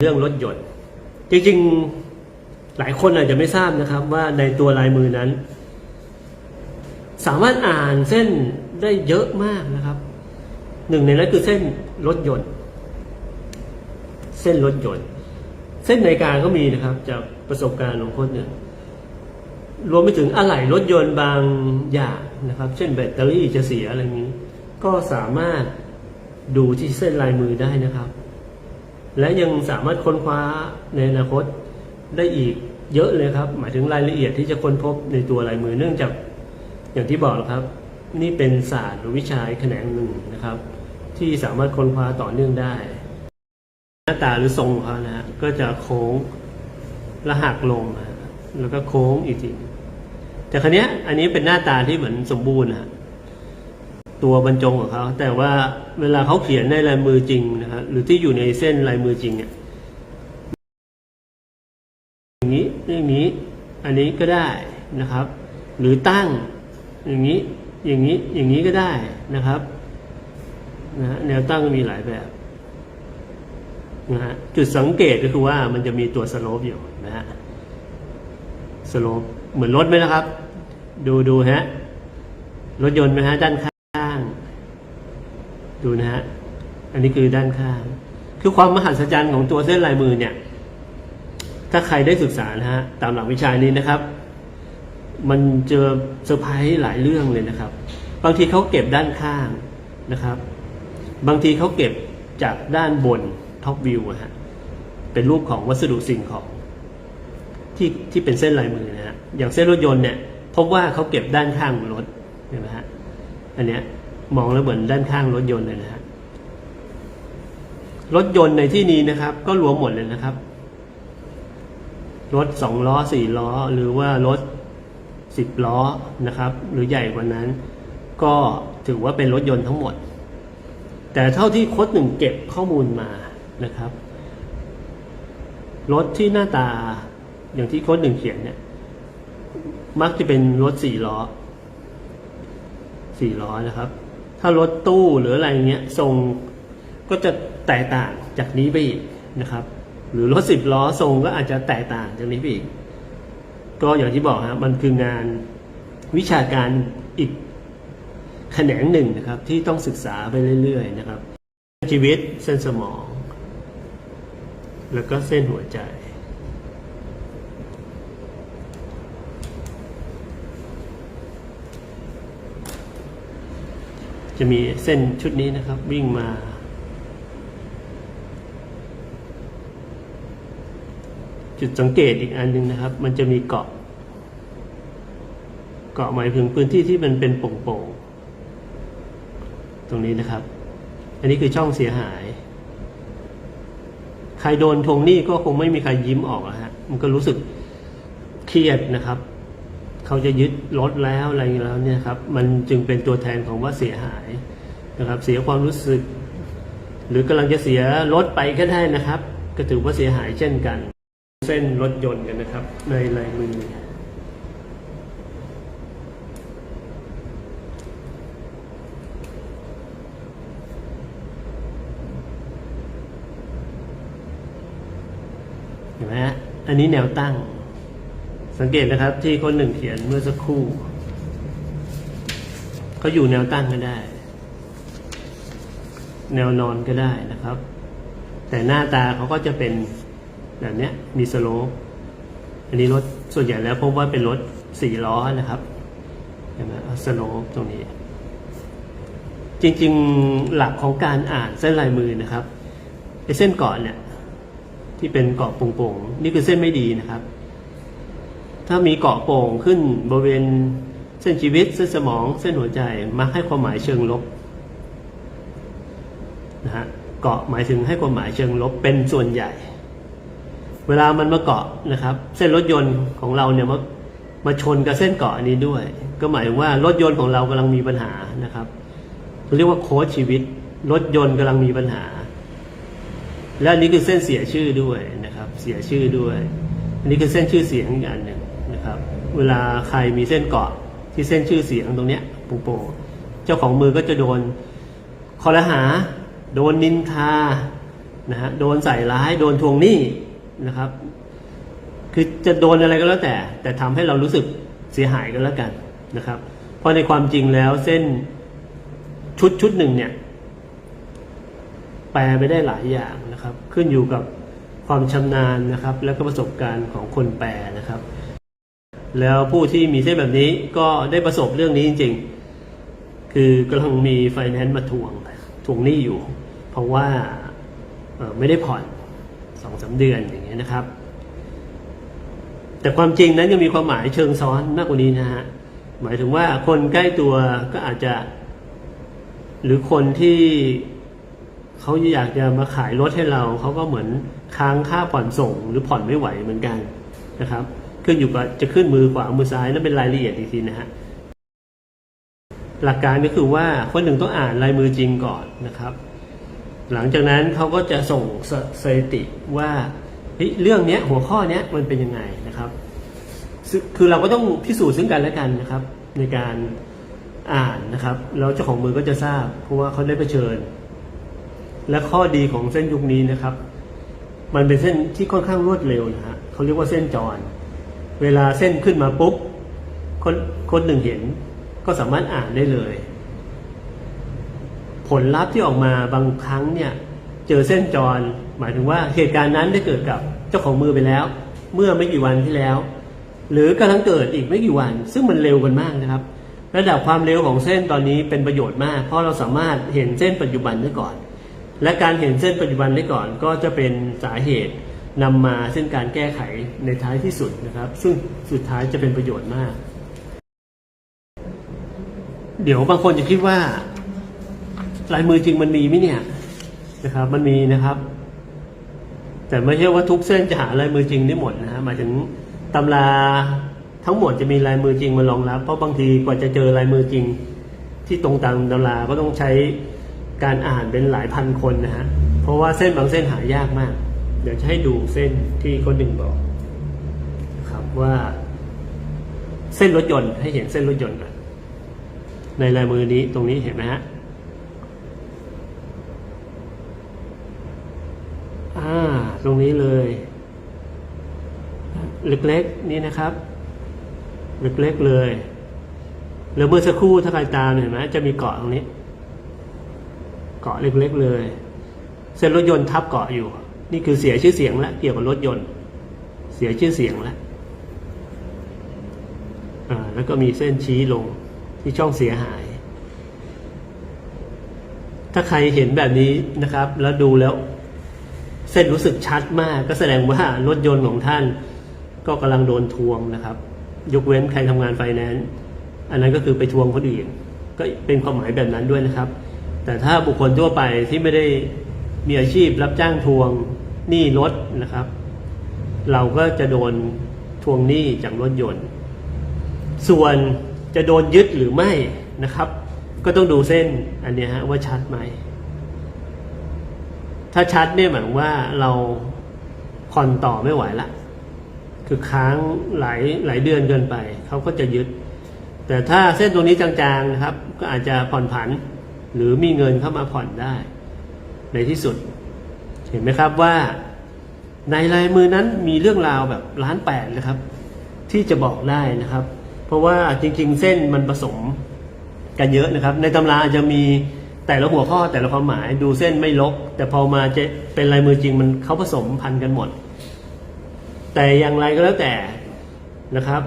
เรื่องรถยนต์ จริงๆหลายคนอาจจะไม่ทราบนะครับว่าในตัวลายมือนั้น สามารถอ่านเส้นได้เยอะมากนะครับ หนึ่งในนั้นคือเส้นรถยนต์ เส้นรถยนต์ เส้นนาฬิกาก็มีนะครับ จากประสบการณ์ของคนเนี่ยรวมไปถึงอะไหล่รถยนต์บางอย่างนะครับ เช่นแบตเตอรี่จะเสียอะไรนี้ ก็สามารถดูที่เส้นลายมือได้นะครับ และยังสามารถค้นคว้าในอนาคตได้อีกเยอะเลยครับ หมายถึงรายละเอียดที่จะค้นพบในตัวลายมือเนื่องจากอย่างที่บอกครับ นี่เป็นศาสตร์หรือวิชาแขนงหนึ่งนะครับ ที่สามารถค้นคว้าต่อเนื่องได้ หน้าตาหรือทรงของเขานะฮะก็จะโค้งและหักลงนะแล้วก็โค้งอีกทีแต่ครั้นี้อันนี้เป็นหน้าตาที่เหมือนสมบูรณ์นะ ตัวบรรจงของเขาแต่ว่าเวลาเขาเขียนในลายมือจริงนะฮะหรือที่อยู่ในเส้นลายมือจริงเนี่ยอย่างนี้อย่างนี้ อันนี้ก็ได้นะครับ หรือตั้งอย่างนี้อย่างนี้อย่างนี้ก็ได้นะครับนะแนวตั้งก็มีหลายแบบนะฮะจุดสังเกตก็คือว่ามันจะมีตัวสโลปอยู่นะฮะสโลปเหมือนรถไหมนะครับ ดูดูฮะรถยนต์ไหมฮะด้านข้าง ดูนะฮะ อันนี้คือด้านข้าง คือความมหัศจรรย์ของตัวเส้นลายมือเนี่ย ถ้าใครได้ศึกษานะฮะ ตามหลักวิชานี้นะครับ มันเจอเซอร์ไพรส์หลายเรื่องเลยนะครับ บางทีเขาเก็บด้านข้างนะครับ บางทีเขาเก็บจากด้านบนท็อปวิวฮะ เป็นรูปของวัสดุสิ่งของที่ที่เป็นเส้นลายมือนะฮะ อย่างเส้นรถยนต์เนี่ย พบว่าเขาเก็บด้านข้างของรถเห็นไหมฮะ อันเนี้ย มองแล้วเหมือนด้านข้างรถยนต์เลยนะฮะรถยนต์ในที่นี้นะครับ ก็รวมหมดเลยนะครับ รถสองล้อสี่ล้อ หรือว่ารถสิบล้อนะครับ หรือใหญ่กว่านั้น ก็ถือว่าเป็นรถยนต์ทั้งหมด แต่เท่าที่โค้ดหนึ่งเก็บข้อมูลมานะครับ รถที่หน้าตาอย่างที่โค้ดหนึ่งเขียนเนี่ย มักจะเป็นรถสี่ล้อสี่ล้อนะครับ ถ้ารถตู้หรืออะไรเงี้ยทรงก็จะแตกต่างจากนี้ไปอีกนะครับ หรือรถสิบล้อทรงก็อาจจะแตกต่างจากนี้ไปอีก ก็อย่างที่บอกฮะมันคืองานวิชาการอีกแขนงหนึ่งนะครับ ที่ต้องศึกษาไปเรื่อยๆนะครับ ชีวิตเส้นสมอง แล้วก็เส้นหัวใจ จะมีเส้นชุดนี้นะครับ วิ่งมา จุดสังเกตอีกอันหนึ่งนะครับ มันจะมีเกาะ เกาะหมายถึงพื้นที่ที่มันเป็นโป่งๆตรงนี้นะครับ อันนี้คือช่องเสียหาย ใครโดนทวงหนี้ก็คงไม่มีใครยิ้มออกอะฮะมันก็รู้สึกเครียดนะครับ เขาจะยึดรถแล้วอะไรอย่างแล้วเนี่ยครับมันจึงเป็นตัวแทนของว่าเสียหายนะครับ เสียความรู้สึก หรือกำลังจะเสียรถไปก็ได้นะครับ ก็ถือว่าเสียหายเช่นกัน เส้นรถยนต์กันนะครับ ในลายมือเห็นไหมฮะอันนี้แนวตั้ง สังเกตนะครับที่คนหนึ่งเขียนเมื่อสักครู่เขาอยู่แนวตั้งก็ได้ แนวนอนก็ได้นะครับ แต่หน้าตาเขาก็จะเป็นแบบนี้มีสโลปอันนี้รถส่วนใหญ่แล้วพบว่าเป็นรถสี่ล้อนะครับเห็นไหมสโลปตรงนี้ จริงๆหลักของการอ่านเส้นลายมือนะครับไอเส้นเกาะเนี่ยที่เป็นเกาะโป่งๆนี่คือเส้นไม่ดีนะครับ ถ้ามีเกาะโป่งขึ้นบริเวณเส้นชีวิตเส้นสมองเส้นหัวใจมักให้ความหมายเชิงลบนะฮะเกาะหมายถึงให้ความหมายเชิงลบเป็นส่วนใหญ่ เวลามันมาเกาะนะครับ เส้นรถยนต์ของเราเนี่ยมามาชนกับเส้นเกาะอันนี้ด้วย ก็หมายว่ารถยนต์ของเรากำลังมีปัญหานะครับเรียกว่าโค้ดชีวิต รถยนต์กำลังมีปัญหา และอันนี้คือเส้นเสียชื่อด้วยนะครับ เสียชื่อด้วย อันนี้คือเส้นชื่อเสียงอีกอันหนึ่ง ครับเวลาใครมีเส้นเกาะที่เส้นชื่อเสียงตรงเนี้ยปูโปเจ้าของมือก็จะโดนคอรหา โดนนินทานะฮะโดนใส่ร้ายโดนทวงหนี้นะครับ คือจะโดนอะไรก็แล้วแต่ แต่ทำให้เรารู้สึกเสียหายก็แล้วกันนะครับ เพราะในความจริงแล้วเส้นชุดชุดหนึ่งเนี่ยแปลไปได้หลายอย่างนะครับ ขึ้นอยู่กับความชำนาญนะครับ และก็ประสบการณ์ของคนแปลนะครับ แล้วผู้ที่มีเส้นแบบนี้ก็ได้ประสบเรื่องนี้จริง ๆ คือกำลังมีไฟแนนซ์มาทวงทวงหนี้อยู่ เพราะว่าไม่ได้ผ่อนสองสาเดือนอย่างเงี้ยนะครับ แต่ความจริงนั้นยังมีความหมายเชิงซ้อนมากกว่านี้นะฮะหมายถึงว่าคนใกล้ตัวก็อาจจะ หรือคนที่เขาอยากจะมาขายรถให้เรา เขาก็เหมือนค้างค่าผ่อนส่ง หรือผ่อนไม่ไหวเหมือนกันนะครับ ขึ้นอยู่กับจะขึ้นมือขวามือซ้ายนั่นเป็นรายละเอียดอีกทีนะฮะหลักการก็คือว่าคนหนึ่งต้องอ่านลายมือจริงก่อนนะครับ หลังจากนั้นเขาก็จะส่งสสถิติว่าเฮ้ยเรื่องนี้หัวข้อนี้มันเป็นยังไงนะครับคือเราก็ต้องพิสูจน์ซึ่งกันและกันนะครับ ในการอ่านนะครับแล้วเจ้าของมือก็จะทราบ เพราะว่าเขาได้เผชิญ และข้อดีของเส้นยุคนี้นะครับ มันเป็นเส้นที่ค่อนข้างรวดเร็วนะฮะเขาเรียกว่าเส้นจร เวลาเส้นขึ้นมาปุ๊บคนคนหนึ่งเห็นก็สามารถอ่านได้เลย ผลลัพธ์ที่ออกมาบางครั้งเนี่ย เจอเส้นจร หมายถึงว่าเหตุการณ์นั้นได้เกิดกับเจ้าของมือไปแล้ว เมื่อไม่กี่วันที่แล้ว หรือกำลังเกิดอีกไม่กี่วัน ซึ่งมันเร็วกันมากนะครับ ระดับความเร็วของเส้นตอนนี้เป็นประโยชน์มาก เพราะเราสามารถเห็นเส้นปัจจุบันได้ก่อน และการเห็นเส้นปัจจุบันได้ก่อนก็จะเป็นสาเหตุ นำมาซึ่งการแก้ไขในท้ายที่สุดนะครับ ซึ่งสุดท้ายจะเป็นประโยชน์มาก เดี๋ยวบางคนจะคิดว่า ลายมือจริงมันมีไหมเนี่ยนะครับ มันมีนะครับ แต่ไม่ใช่ว่าทุกเส้นจะหาลายมือจริงได้หมดนะฮะหมายถึงตำราทั้งหมดจะมีลายมือจริงมารองรับ เพราะบางทีกว่าจะเจอลายมือจริง ที่ตรงตามตำราก็ต้องใช้การอ่านเป็นหลายพันคนนะฮะเพราะว่าเส้นบางเส้นหายากมาก เดี๋ยวจะให้ดูเส้นที่คนหนึ่งบอกครับว่า เส้นรถยนต์ให้เห็นเส้นรถยนต์ก่อนในลายมือนี้ตรงนี้เห็นไหมฮะอ่าตรงนี้เลย เล็กๆนี่นะครับ เล็กๆเลยแล้วเมื่อสักครู่ถ้าใครตามเห็นไหมจะมีเกาะตรงนี้ เกาะเล็กๆเลย เส้นรถยนต์ทับเกาะอยู่ นี่คือเสียชื่อเสียงแล้วเกี่ยวกับรถยนต์ เสียชื่อเสียงแล้วอ่าแล้วก็มีเส้นชี้ลงที่ช่องเสียหาย ถ้าใครเห็นแบบนี้นะครับ แล้วดูแล้วเส้นรู้สึกชัดมาก ก็แสดงว่ารถยนต์ของท่านก็กำลังโดนทวงนะครับ ยกเว้นใครทำงานไฟแนนซ์อันนั้นก็คือไปทวงคนอื่นก็เป็นความหมายแบบนั้นด้วยนะครับ แต่ถ้าบุคคลทั่วไปที่ไม่ได้มีอาชีพรับจ้างทวง หนี้รถนะครับ เราก็จะโดนทวงหนี้จากรถยนต์ ส่วนจะโดนยึดหรือไม่นะครับ ก็ต้องดูเส้นอันนี้ฮะว่าชัดไหม ถ้าชัดเนี่ยหมายว่าเราผ่อนต่อไม่ไหวละ คือค้างหลายหลายเดือนเกินไป เขาก็จะยึด แต่ถ้าเส้นตรงนี้จางๆนะครับ ก็อาจจะผ่อนผัน หรือมีเงินเข้ามาผ่อนได้ ในที่สุด เห็นไหมครับว่าในลายมือนั้นมีเรื่องราวแบบล้านแปดนะครับ ที่จะบอกได้นะครับ เพราะว่าจริง ๆ เส้นมันผสมกันเยอะนะครับ ในตำราอาจจะมีแต่ละหัวข้อแต่ละความหมายดูเส้นไม่ลก แต่พอมาจะเป็นลายมือจริงมันเขาผสมพันกันหมด แต่อย่างไรก็แล้วแต่นะครับ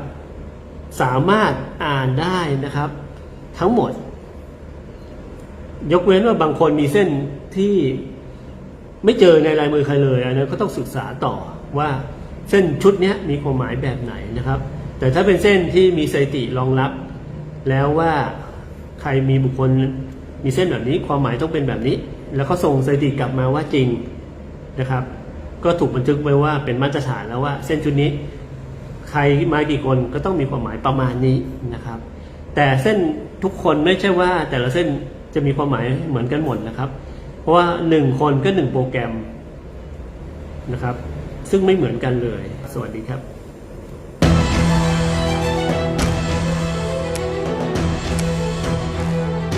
สามารถอ่านได้นะครับ ทั้งหมด ยกเว้นว่าบางคนมีเส้นที่ ไม่เจอในลายมือใครเลยอันนั้นก็ต้องศึกษาต่อว่าเส้นชุดนี้มีความหมายแบบไหนนะครับ แต่ถ้าเป็นเส้นที่มีสถิติรองรับ แล้วว่าใครมีบุคคลมีเส้นแบบนี้ความหมายต้องเป็นแบบนี้ แล้วก็ส่งสถิติกลับมาว่าจริงนะครับ ก็ถูกบันทึกไว้ว่าเป็นมาตรฐานแล้วว่าเส้นชุดนี้ ใครมากี่คนก็ต้องมีความหมายประมาณนี้นะครับ แต่เส้นทุกคนไม่ใช่ว่าแต่ละเส้นจะมีความหมายเหมือนกันหมดนะครับ เพราะว่าหนึ่งคนก็หนึ่งโปรแกรมนะครับ ซึ่งไม่เหมือนกันเลย สวัสดีครับ